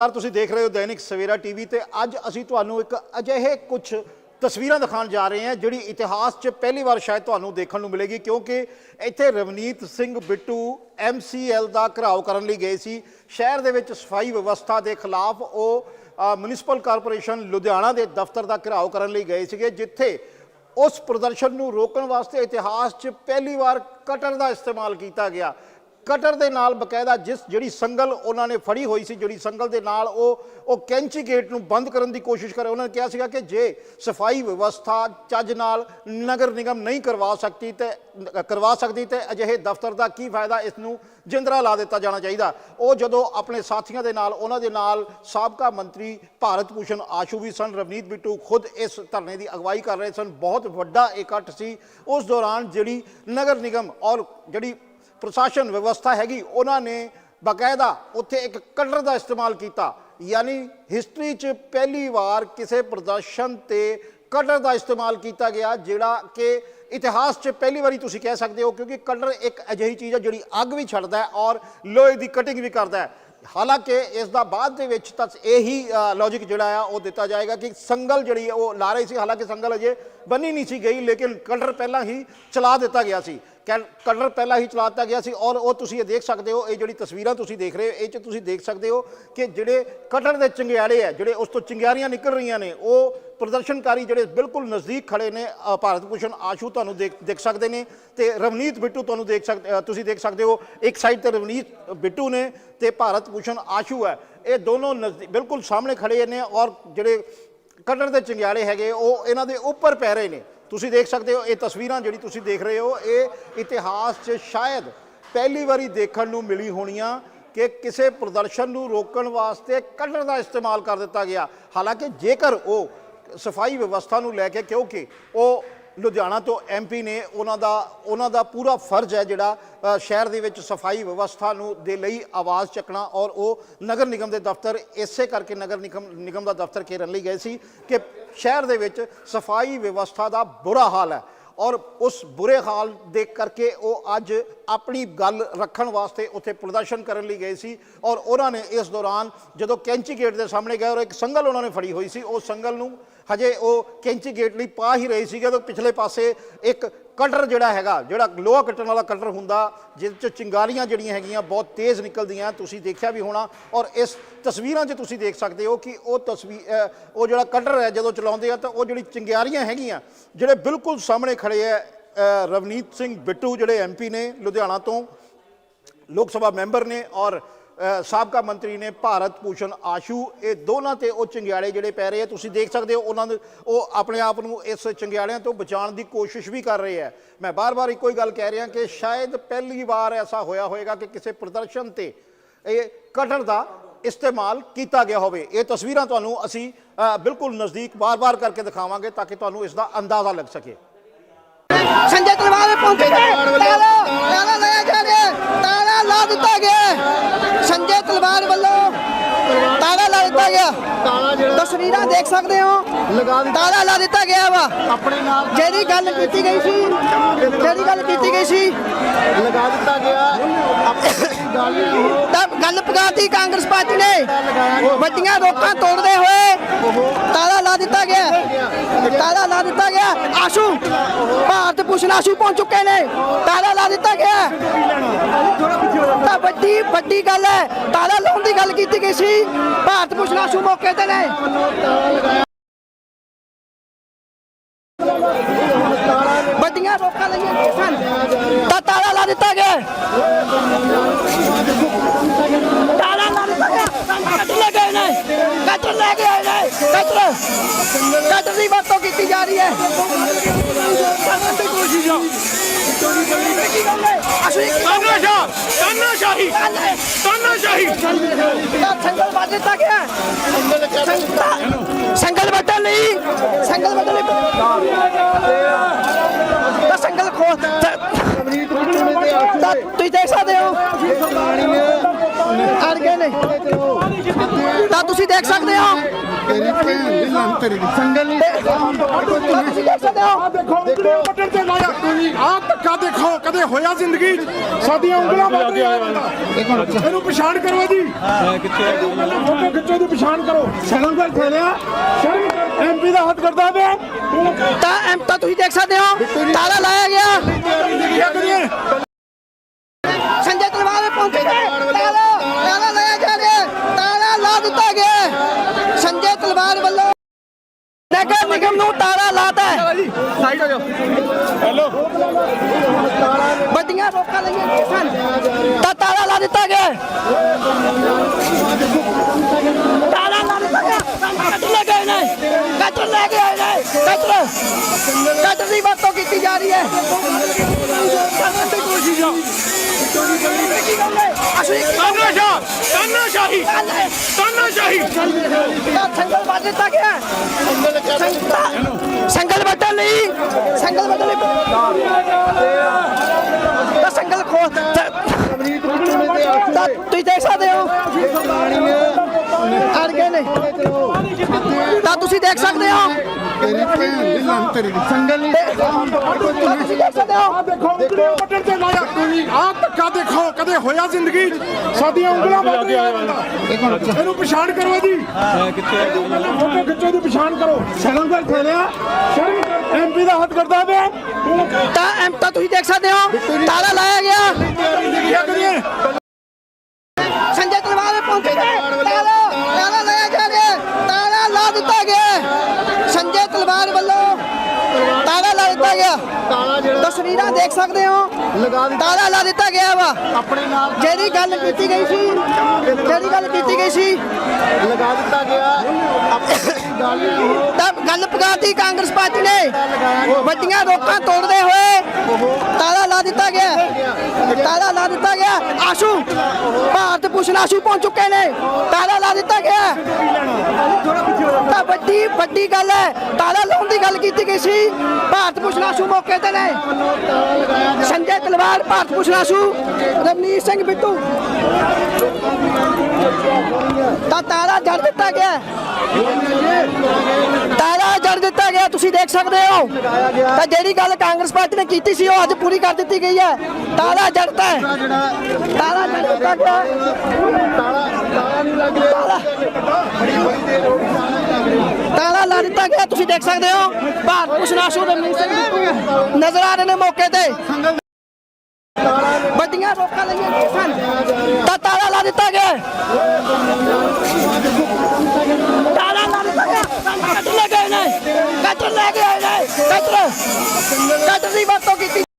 ਨਮਸਕਾਰ ਤੁਸੀਂ ਦੇਖ ਰਹੇ ਹੋ ਦੈਨਿਕ ਸਵੇਰਾ ਟੀਵੀ ਤੇ ਅੱਜ ਅਸੀਂ ਤੁਹਾਨੂੰ ਇੱਕ ਅਜਿਹੇ ਕੁਝ ਤਸਵੀਰਾਂ ਦਿਖਾਉਣ ਜਾ ਰਹੇ ਹਾਂ ਜਿਹੜੀ ਇਤਿਹਾਸ 'ਚ ਪਹਿਲੀ ਵਾਰ ਸ਼ਾਇਦ ਤੁਹਾਨੂੰ ਦੇਖਣ ਨੂੰ ਮਿਲੇਗੀ ਕਿਉਂਕਿ ਇੱਥੇ ਰਵਨੀਤ ਸਿੰਘ ਬਿੱਟੂ ਐਮਸੀਐਲ ਦਾ ਘਰਾਓ ਕਰਨ ਲਈ ਗਏ ਸੀ। ਸ਼ਹਿਰ ਦੇ ਵਿੱਚ ਸਫ਼ਾਈ ਵਿਵਸਥਾ ਦੇ ਖਿਲਾਫ ਉਹ ਮਿਊਨਿਸਪਲ ਕਾਰਪੋਰੇਸ਼ਨ ਲੁਧਿਆਣਾ ਦੇ ਦਫ਼ਤਰ ਦਾ ਘਰਾਓ ਕਰਨ ਲਈ ਗਏ ਸੀਗੇ, ਜਿੱਥੇ ਉਸ ਪ੍ਰਦਰਸ਼ਨ ਨੂੰ ਰੋਕਣ ਵਾਸਤੇ ਇਤਿਹਾਸ 'ਚ ਪਹਿਲੀ ਵਾਰ ਕਟਰ ਦਾ ਇਸਤੇਮਾਲ ਕੀਤਾ ਗਿਆ। ਕਟਰ ਦੇ ਨਾਲ ਬਕਾਇਦਾ ਜਿਸ ਜਿਹੜੀ ਸੰਗਲ ਉਹਨਾਂ ਨੇ ਫੜੀ ਹੋਈ ਸੀ, ਜਿਹੜੀ ਸੰਗਲ ਦੇ ਨਾਲ ਉਹ ਉਹ ਕੈਂਚੀ ਗੇਟ ਨੂੰ ਬੰਦ ਕਰਨ ਦੀ ਕੋਸ਼ਿਸ਼ ਕਰੇ। ਉਹਨਾਂ ਨੇ ਕਿਹਾ ਸੀਗਾ ਕਿ ਜੇ ਸਫ਼ਾਈ ਵਿਵਸਥਾ ਚੱਜ ਨਾਲ ਨਗਰ ਨਿਗਮ ਨਹੀਂ ਕਰਵਾ ਸਕਦੀ ਤੇ, ਕਰਵਾ ਸਕਦੀ ਤੇ ਅਜਿਹੇ ਦਫ਼ਤਰ ਦਾ ਕੀ ਫਾਇਦਾ? ਇਸ ਨੂੰ ਜਿੰਦਰਾ ਲਾ ਦਿੱਤਾ ਜਾਣਾ ਚਾਹੀਦਾ। ਉਹ ਜਦੋਂ ਆਪਣੇ ਸਾਥੀਆਂ ਦੇ ਨਾਲ, ਉਹਨਾਂ ਦੇ ਨਾਲ ਸਾਬਕਾ ਮੰਤਰੀ ਭਾਰਤ ਭੂਸ਼ਣ ਆਸ਼ੂ ਵੀ ਸਨ, ਰਵਨੀਤ ਬਿੱਟੂ ਖੁਦ ਇਸ ਧਰਨੇ ਦੀ ਅਗਵਾਈ ਕਰ ਰਹੇ ਸਨ। ਬਹੁਤ ਵੱਡਾ ਇਕੱਠ ਸੀ। ਉਸ ਦੌਰਾਨ ਜਿਹੜੀ ਨਗਰ ਨਿਗਮ ਔਰ ਜਿਹੜੀ ਪ੍ਰਸ਼ਾਸਨ ਵਿਵਸਥਾ ਹੈਗੀ, ਉਹਨਾਂ ਨੇ ਬਕਾਇਦਾ ਉੱਥੇ ਇੱਕ ਕਟਰ ਦਾ ਇਸਤੇਮਾਲ ਕੀਤਾ। ਯਾਨੀ ਹਿਸਟਰੀ 'ਚ ਪਹਿਲੀ ਵਾਰ ਕਿਸੇ ਪ੍ਰਦਰਸ਼ਨ ਤੇ ਕਟਰ ਦਾ ਇਸਤੇਮਾਲ ਕੀਤਾ ਗਿਆ, ਜਿਹੜਾ ਕਿ ਇਤਿਹਾਸ 'ਚ ਪਹਿਲੀ ਵਾਰੀ ਤੁਸੀਂ ਕਹਿ ਸਕਦੇ ਹੋ, ਕਿਉਂਕਿ ਕਟਰ ਇੱਕ ਅਜਿਹੀ ਚੀਜ਼ ਹੈ ਜਿਹੜੀ ਅੱਗ ਵੀ ਛੱਡਦਾ ਹੈ ਔਰ ਲੋਹੇ ਦੀ ਕਟਿੰਗ ਵੀ ਕਰਦਾ ਹੈ। ਹਾਲਾਂਕਿ ਇਸ ਦਾ ਬਾਅਦ ਦੇ ਵਿੱਚ ਤਾਂ ਇਹੀ ਲੌਜੀਕ ਜਿਹੜਾ ਆ, ਉਹ ਦਿੱਤਾ ਜਾਏਗਾ ਕਿ ਸੰਗਲ ਜਿਹੜੀ ਉਹ ਲਾ ਰਹੀ ਸੀ। ਹਾਲਾਂਕਿ ਸੰਗਲ ਅਜੇ ਬੰਨੀ ਨਹੀਂ ਸੀ ਗਈ, ਲੇਕਿਨ ਕਟਰ ਪਹਿਲਾਂ ਹੀ ਚਲਾ ਦਿੱਤਾ ਗਿਆ ਸੀ। ਕੈ- ਕਟਰ ਪਹਿਲਾਂ ਹੀ ਚਲਾ ਦਿੱਤਾ ਗਿਆ ਸੀ ਔਰ ਉਹ ਤੁਸੀਂ ਇਹ ਦੇਖ ਸਕਦੇ ਹੋ, ਇਹ ਜਿਹੜੀ ਤਸਵੀਰਾਂ ਤੁਸੀਂ ਦੇਖ ਰਹੇ ਹੋ, ਇਹ ਚ ਤੁਸੀਂ ਦੇਖ ਸਕਦੇ ਹੋ ਕਿ ਜਿਹੜੇ ਕਟਰ ਦੇ ਚੰਗਿਆੜੇ ਆ ਜਿਹੜੇ ਉਸ ਤੋਂ ਚੰਗਿਆਰੀਆਂ ਨਿਕਲ ਰਹੀਆਂ ਨੇ, ਉਹ ਪ੍ਰਦਰਸ਼ਨਕਾਰੀ ਜਿਹੜੇ ਬਿਲਕੁਲ ਨਜ਼ਦੀਕ ਖੜੇ ਨੇ ਭਾਰਤ ਭੂਸ਼ਣ ਆਸ਼ੂ ਤੁਹਾਨੂੰ ਦੇਖ ਦੇਖ ਸਕਦੇ ਨੇ ਤੇ ਰਵਨੀਤ ਬਿੱਟੂ ਤੁਹਾਨੂੰ ਦੇਖ ਸਕਦੇ ਤੁਸੀਂ ਦੇਖ ਸਕਦੇ ਹੋ, ਇੱਕ ਸਾਈਡ ਤੇ ਰਵਨੀਤ ਬਿੱਟੂ ਨੇ ਤੇ ਭਾਰਤ ਭੂਸ਼ਣ ਆਸ਼ੂ ਹੈ, ਇਹ ਦੋਨੋਂ ਨਜ਼ਦੀ- ਬਿਲਕੁਲ ਸਾਹਮਣੇ ਖੜੇ ਨੇ ਔਰ ਜਿਹੜੇ ਕਟਰ ਦੇ ਚੰਗਿਆੜੇ ਹੈਗੇ, ਉਹ ਇਹਨਾਂ ਦੇ ਉੱਪਰ ਪੈ ਰਹੇ ਨੇ। ਤੁਸੀਂ ਦੇਖ ਸਕਦੇ ਹੋ, ਇਹ ਤਸਵੀਰਾਂ ਜਿਹੜੀ ਤੁਸੀਂ ਦੇਖ ਰਹੇ ਹੋ, ਇਹ ਇਤਿਹਾਸ 'ਚ ਸ਼ਾਇਦ ਪਹਿਲੀ ਵਾਰੀ ਦੇਖਣ ਨੂੰ ਮਿਲੀ ਹੋਣੀਆਂ ਕਿ ਕਿਸੇ ਪ੍ਰਦਰਸ਼ਨ ਨੂੰ ਰੋਕਣ ਵਾਸਤੇ ਕਟਰ ਦਾ ਇਸਤੇਮਾਲ ਕਰ ਦਿੱਤਾ ਗਿਆ। ਹਾਲਾਂਕਿ ਜੇਕਰ ਉਹ ਸਫ਼ਾਈ ਵਿਵਸਥਾ ਨੂੰ ਲੈ ਕੇ, ਕਿਉਂਕਿ ਉਹ ਲੁਧਿਆਣਾ ਤੋਂ ਐਮਪੀ ਨੇ ਉਹਨਾਂ ਦਾ ਉਹਨਾਂ ਦਾ ਪੂਰਾ ਫਰਜ਼ ਹੈ ਜਿਹੜਾ ਸ਼ਹਿਰ ਦੇ ਵਿੱਚ ਸਫ਼ਾਈ ਵਿਵਸਥਾ ਨੂੰ ਦੇ ਲਈ ਆਵਾਜ਼ ਚੱਕਣਾ ਔਰ ਉਹ ਨਗਰ ਨਿਗਮ ਦੇ ਦਫ਼ਤਰ ਇਸੇ ਕਰਕੇ ਨਗਰ ਨਿਗਮ ਨਿਗਮ ਦਾ ਦਫ਼ਤਰ ਘੇਰਨ ਲਈ ਗਏ ਸੀ ਕਿ ਸ਼ਹਿਰ ਦੇ ਵਿੱਚ ਸਫ਼ਾਈ ਵਿਵਸਥਾ ਦਾ ਬੁਰਾ ਹਾਲ ਹੈ ਔਰ ਉਸ ਬੁਰੇ ਹਾਲ ਦੇ ਕਰਕੇ ਉਹ ਅੱਜ ਆਪਣੀ ਗੱਲ ਰੱਖਣ ਵਾਸਤੇ ਉੱਥੇ ਪ੍ਰਦਰਸ਼ਨ ਕਰਨ ਲਈ ਗਏ ਸੀ ਔਰ ਉਹਨਾਂ ਨੇ ਇਸ ਦੌਰਾਨ ਜਦੋਂ ਕੈਂਚੀ ਗੇਟ ਦੇ ਸਾਹਮਣੇ ਗਏ ਔਰ ਇੱਕ ਸੰਗਲ ਉਹਨਾਂ ਨੇ ਫੜੀ ਹੋਈ ਸੀ, ਉਹ ਸੰਗਲ ਨੂੰ ਹਜੇ ਉਹ ਕੈਂਚੀ ਗੇਟ ਲਈ ਪਾ ਹੀ ਰਹੇ ਸੀਗੇ ਤਾਂ ਪਿਛਲੇ ਪਾਸੇ ਇੱਕ ਕਟਰ ਜਿਹੜਾ ਹੈਗਾ, ਜਿਹੜਾ ਲੋਹਾ ਕੱਟਣ ਵਾਲਾ ਕਟਰ ਹੁੰਦਾ ਜਿਸ ਚ ਚਿੰਗਾਰੀਆਂ ਜਿਹੜੀਆਂ ਹੈਗੀਆਂ ਬਹੁਤ ਤੇਜ਼ ਨਿਕਲਦੀਆਂ, ਤੁਸੀਂ ਦੇਖਿਆ ਵੀ ਹੋਣਾ। ਔਰ ਇਸ ਤਸਵੀਰਾਂ 'ਚ ਤੁਸੀਂ ਦੇਖ ਸਕਦੇ ਹੋ ਕਿ ਉਹ ਤਸਵੀਰ ਉਹ ਜਿਹੜਾ ਕਟਰ ਹੈ, ਜਦੋਂ ਚਲਾਉਂਦੇ ਆ ਤਾਂ ਉਹ ਜਿਹੜੀ ਚਿੰਗਾਰੀਆਂ ਹੈਗੀਆਂ, ਜਿਹੜੇ ਬਿਲਕੁਲ ਸਾਹਮਣੇ ਖੜੇ ਹੈ ਰਵਨੀਤ ਸਿੰਘ ਬਿੱਟੂ, ਜਿਹੜੇ ਐਮਪੀ ਨੇ ਲੁਧਿਆਣਾ ਤੋਂ, ਲੋਕ ਸਭਾ ਮੈਂਬਰ ਨੇ ਔਰ ਸਾਬਕਾ ਮੰਤਰੀ ਨੇ ਭਾਰਤ ਭੂਸ਼ਣ ਆਸ਼ੂ, ਇਹ ਦੋਨਾਂ ਤੇ ਉਹ ਚੰਗਿਆੜੇ ਜਿਹੜੇ ਪੈ ਰਹੇ ਆ, ਤੁਸੀਂ ਦੇਖ ਸਕਦੇ ਹੋ ਉਹਨਾਂ ਨੂੰ ਉਹ ਆਪਣੇ ਆਪ ਨੂੰ ਇਸ ਚੰਗਿਆੜਿਆਂ ਤੋਂ ਬਚਾਉਣ ਦੀ ਕੋਸ਼ਿਸ਼ ਵੀ ਕਰ ਰਹੇ ਆ। ਮੈਂ ਬਾਰ-ਬਾਰ ਇੱਕੋ ਹੀ ਗੱਲ ਕਹਿ ਰਿਹਾ ਕਿ ਸ਼ਾਇਦ ਪਹਿਲੀ ਵਾਰ ਐਸਾ ਹੋਇਆ ਹੋਵੇਗਾ ਕਿ ਕਿਸੇ ਪ੍ਰਦਰਸ਼ਨ ਤੇ ਇਹ ਕਟਰ ਦਾ ਇਸਤੇਮਾਲ ਕੀਤਾ ਗਿਆ ਹੋਵੇ। ਇਹ ਤਸਵੀਰਾਂ ਤੁਹਾਨੂੰ ਅਸੀਂ ਬਿਲਕੁਲ ਨਜ਼ਦੀਕ ਬਾਰ-ਬਾਰ ਕਰਕੇ ਦਿਖਾਵਾਂਗੇ ਤਾਂ ਕਿ ਤੁਹਾਨੂੰ ਇਸ ਦਾ ਅੰਦਾਜ਼ਾ ਲੱਗ ਸਕੇ। ਸੰਜੇ ਤਲਵਾਰ ਪਹੁੰਚੇ ਤਾਲਾ ਲਾਇਆ ਜਾ ਰਿਹਾ ਤਾਲਾ ਲਾ ਦਿੱਤਾ ਗਿਆ ਸੰਜੇ ਤਲਵਾਰ ਵੱਲੋਂ ਤਾਲਾ ਲਾ ਦਿੱਤਾ ਗਿਆ ਤਾਲਾ ਜਿਹੜਾ ਤਸਵੀਰਾਂ ਦੇਖ ਸਕਦੇ ਹੋ। ਲਗਾ ਤਾਲਾ ਲਾ ਦਿੱਤਾ ਗਿਆ ਵਾ। ਆਪਣੇ ਨਾਲ ਜਿਹੜੀ ਗੱਲ ਕੀਤੀ ਗਈ ਸੀ, ਜਿਹੜੀ ਗੱਲ ਕੀਤੀ ਗਈ ਸੀ। ਲਗਾ ਦਿੱਤਾ ਗਿਆ। ਆਪਣੀ ਗੱਲ ਉਹ ਗੱਲ ਪਗਾਤੀ ਕਾਂਗਰਸ ਪਾਰਟੀ ਨੇ। ਵੱਡੀਆਂ ਰੋਕਾਂ ਤੋੜਦੇ ਹੋਏ ਤਾਲਾ ਲਾ ਦਿੱਤਾ ਗਿਆ। ਤਾਲਾ ਲਾ ਦਿੱਤਾ ਗਿਆ। ਆਸ਼ੂ, ਭਾਰਤ ਭੂਸ਼ਣ ਆਸ਼ੂ ਪਹੁੰਚ ਚੁੱਕੇ ਨੇ। ਤਾਲਾ ਲਾ ਦਿੱਤਾ ਗਿਆ। ਤਾਂ ਵੱਡੀ ਵੱਡੀ ਗੱਲ ਹੈ, ਤਾਲਾ ਲਾਉਣ ਦੀ ਗੱਲ ਕੀਤੀ ਗਈ ਸੀ। ਭਾਰਤ ਭੂਸ਼ਣ ਆਸ਼ੂ ਮੌਕੇ ਤੇ ਨੇ। ਵੱਡੀਆਂ ਰੋਕਾਂ ਲਈਆਂ ਗਈਆਂ ਸਨ। ਤਾਂ ਤਾਲਾ ਲਾ ਦਿੱਤਾ ਗਿਆ। ਕੱਟ ਦੀ ਵਰਤੋਂ ਕੀਤੀ ਜਾ ਰਹੀ ਹੈ। ਤਾਨਾਸ਼ਾਹ ਤਾਨਾਸ਼ਾਹੀ ਸੰਗਲ ਵੱਢ ਦਿੱਤਾ ਗਿਆ। ਸੰਗਲ- ਸੰਗਲ ਵੱਢਣ ਲਈ ਸੰਗਲ ਵੱਢਣ ਲਈ ਸੰਗਲ ਖੋ ਤਾਂ ਅਮਰੀਤ ਬਿੱਟੂ ਨੇ ਤੇ ਆਸ਼ੂ ਤਾਂ ਤੁਸੀਂ ਦੇਖ ਸਕਦੇ ਹੋ। ਅੜ ਗਏ ਨੇ। ਤਾਂ ਤੁਸੀਂ ਦੇਖ ਸਕਦੇ ਹੋ। ਤੇਰੀ ਭੈਣ ਦੀ ਲੰਨ ਤੇਰੀ ਸੰਗਲ ਨਹੀਂ ਤਾਂ ਤੁਸੀਂ ਦੇਖ ਸਕਦੇ ਹੋ। ਦੇਖੋ ਉਂਗਲੀਆਂ ਵੱਢਣ ਤੇ ਲਾਇਆ। ਆਹ ਧੱਕਾ ਦੇਖੋ। ਕਦੇ ਹੋਇਆ ਜ਼ਿੰਦਗੀ 'ਚ? ਸਾਡੀਆਂ ਉਂਗਲਾਂ ਰਿਹਾ ਬੰਦਾ। ਇਹਨੂੰ ਪਛਾਣ ਕਰੋ ਜੀ। ਕਿੱਥੇ ਫੋਟੋ ਖਿੱਚੋ ਦੀ ਪਛਾਣ ਕਰੋ। ਸ਼ਰਮ ਕਰ ਥੇਲਿਆ ਸ਼ਰਮ ਐਮਪੀ ਦਾ ਹੱਥ ਕਰਦਾ ਵੇ ਤੂੰ ਤਾਂ ਐਮ ਤਾਂ ਤੁਸੀਂ ਦੇਖ ਸਕਦੇ ਹੋ। ਤਾਲਾ ਲਾਇਆ ਗਿਆ। ਸੰਜੇ ਤਲਵਾਰ ਪਹੁੰਚੇ ਨੇ ਤਾਲਾ ਤਾਲਾ ਲਾਇਆ ਜਾ ਰਿਹਾ ਹੈ। ਤਾਲਾ ਲਾ ਦਿੱਤਾ ਗਿਆ ਹੈ। ਸੰਜੇ ਤਲਵਾਰ ਵੱਲੋਂ ਨਗਰ ਨਿਗਮ ਨੂੰ ਤਾਲਾ ਲਾਤਾ ਹੈ ਸਾਈਡ ਹੋ ਜਾਓ। ਹੈਲੋ। ਵੱਡੀਆਂ ਰੋਕਾਂ ਲਈਆਂ ਗਈਆਂ ਸਨ। ਤਾਂ ਤਾਲਾ ਲਾ ਦਿੱਤਾ ਗਿਆ। ਤਾਲਾ ਲਾ ਦਿੱਤਾ ਗਿਆ। ਕੱਟ ਲੈ ਗਏ ਨੇ। ਕੱਟ ਲੈ ਆਏ ਨੇ। ਕੱਟ ਕੱਟ ਦੀ ਵਰਤੋਂ ਕੀਤੀ ਜਾ ਰਹੀ ਹੈ। ਕਰਨ ਦੀ ਕੋਸ਼ਿਸ਼ ਆ ਅਸੀਂ ਤਾਨਾਸ਼ਾਹ ਤਾਨਾਸ਼ਾਹੀ ਤਾਨਾਸ਼ਾਹੀ ਤਾਂ ਸੰਗਲ ਵੱਢ ਦਿੱਤਾ ਗਿਆ ਸੰਗਲ- ਸੰਗਲ ਲਈ ਸੰਗਲ ਵੱਢਣ ਲਈ ਤਾਂ ਸੰਗਲ ਖੋ ਤੁਸੀਂ ਦੇਖ ਸਕਦੇ ਹੋ ਅੜ ਗਏ ਨੇ ਤਾਂ ਤੁਸੀਂ ਦੇਖ ਸਕਦੇ ਹੋ। ਤੇਰੀ ਭੈਣ ਦੀ ਲੰਨ ਤੇਰੀ ਸੰਗਲ ਨਹੀਂ ਤਾਂ ਤੁਸੀਂ ਦੇਖ ਸਕਦੇ ਹੋ। ਦੇਖੋ ਉਂਗਲੀਆਂ ਵੱਢਣ ਤੇ ਲਾਇਆ ਆਹ ਧੱਕਾ ਦੇਖੋ ਕਦੇ ਹੋਇਆ ਜ਼ਿੰਦਗੀ? 'ਚ ਸਾਡੀਆਂ ਉਂਗਲਾਂ ਵੱਢ ਰਿਹਾ ਬੰਦਾ। ਇਹਨੂੰ ਪਛਾਣ ਕਰੋ ਜੀ ਕਿੱਥੇ ਪਹਿਲਾਂ ਫੋਟੋ ਖਿੱਚੋ ਦੀ ਪਛਾਣ ਕਰੋ। ਸ਼ਰਮ ਕਰ ਥੇਲਿਆ ਸ਼ਰਮ ਐਮਪੀ ਦਾ ਹੱਥ ਕਰਦਾ ਵੇ ਤੂੰ ਤਾਂ ਐਮ ਤਾਂ ਤੁਸੀਂ ਦੇਖ ਸਕਦੇ ਹੋ। ਤਾਲਾ ਲਾਇਆ ਗਿਆ ਕੀ ਕਰੀਏ ਸੰਜੇ ਤਲਵਾਰ ਨੇ ਪਹੁੰਚੇ ਨੇ ਤਾਲਾ ਤਾਲਾ ਲਾਇਆ ਜਾ ਰਿਹਾ ਹੈ। ਤਾਲਾ ਲਾ ਦਿੱਤਾ ਗਿਆ ਹੈ। ਸੰਜੇ ਤਲਵਾਰ ਵੱਲੋਂ ਤਾਲਾ ਲਾ ਦਿੱਤਾ ਗਿਆ ਤਾਲਾ ਜਿਹੜਾ ਤਸਵੀਰਾਂ ਦੇਖ ਸਕਦੇ ਹੋ। ਤਾਲਾ ਲਾ ਦਿੱਤਾ ਗਿਆ ਵਾ। ਆਪਣੇ ਨਾਲ ਜਿਹੜੀ ਗੱਲ ਕੀਤੀ ਗਈ ਸੀ ਜਿਹੜੀ ਗੱਲ ਕੀਤੀ ਗਈ ਸੀ। ਲਗਾ ਦਿੱਤਾ ਗਿਆ। ਤਾਂ ਗੱਲ ਪਕਾਤੀ ਕਾਂਗਰਸ ਪਾਰਟੀ ਨੇ। ਵੱਡੀਆਂ ਰੋਕਾਂ ਤੋੜਦੇ ਹੋਏ ਤਾਲਾ ਲਾ ਦਿੱਤਾ ਗਿਆ। ਤਾਲਾ ਲਾ ਦਿੱਤਾ ਗਿਆ। ਆਸ਼ੂ ਭਾਰਤ ਭੂਸ਼ਣ ਪਹੁੰਚ ਚੁੱਕੇ ਨੇ। ਤਾਲਾ ਲਾ ਦਿੱਤਾ ਗਿਆ। ਤਾਂ ਵੱਡੀ ਵੱਡੀ ਗੱਲ ਹੈ, ਤਾਲਾ ਲਾਉਣ ਦੀ ਗੱਲ ਕੀਤੀ ਗਈ ਸੀ। ਭਾਰਤ ਭੂਸ਼ਣ ਮੌਕੇ ਤੇ ਨੇ। ਸੰਜੇ ਤਲਵਾਰ ਭਾਰਤ ਭੂਸ਼ਣ ਆਸ਼ੂ ਰਵਨੀਤ ਸਿੰਘ ਬਿੱਟੂ। ਤਾਂ ਤਾਲਾ ਜੜ ਦਿੱਤਾ ਗਿਆ। ਹੈ। ਤਾਲਾ ਦੇਖ ਸਕਦੇ ਹੋ? ਤਾਂ ਜਿਹੜੀ ਗੱਲ ਕਾਂਗਰਸ ਪਾਰਟੀ ਨੇ ਕੀਤੀ ਸੀ ਉਹ ਅੱਜ ਪੂਰੀ ਕਰ ਦਿੱਤੀ ਗਈ ਹੈ। ਤਾਲਾ ਜੜਤਾ ਹੈ। ਤਾਲਾ ਜੜ ਦਿੱਤਾ ਗਿਆ ਤਾਲਾ ਤਾਲਾ ਨਹੀਂ ਲੱਗ ਰਿਹਾ। ਤਾਲਾ ਲਾ ਦਿੱਤਾ ਗਿਆ ਤੁਸੀਂ ਦੇਖ ਸਕਦੇ ਹੋ। ਭਾਰਤ ਭੂਸ਼ਣ ਆਸ਼ੂ ਬਿੱਟੂ ਨਜ਼ਰ ਆ ਰਹੇ ਨੇ ਮੌਕੇ ਤੇ। ਵੱਡੀਆਂ ਰੋਕਾਂ ਲਈਆਂ ਸਨ। ਤਾਂ ਤਾਲਾ ਲਾ ਦਿੱਤਾ ਗਿਆ ਹੈ। ਤਾਲਾ ਲਾ ਦਿੱਤਾ ਗਿਆ ਕੱਟ ਲੈ ਕੇ ਆਏ ਨੇ। ਕੱਟ ਕੱਟ ਦੀ ਵਰਤੋਂ ਕੀਤੀ।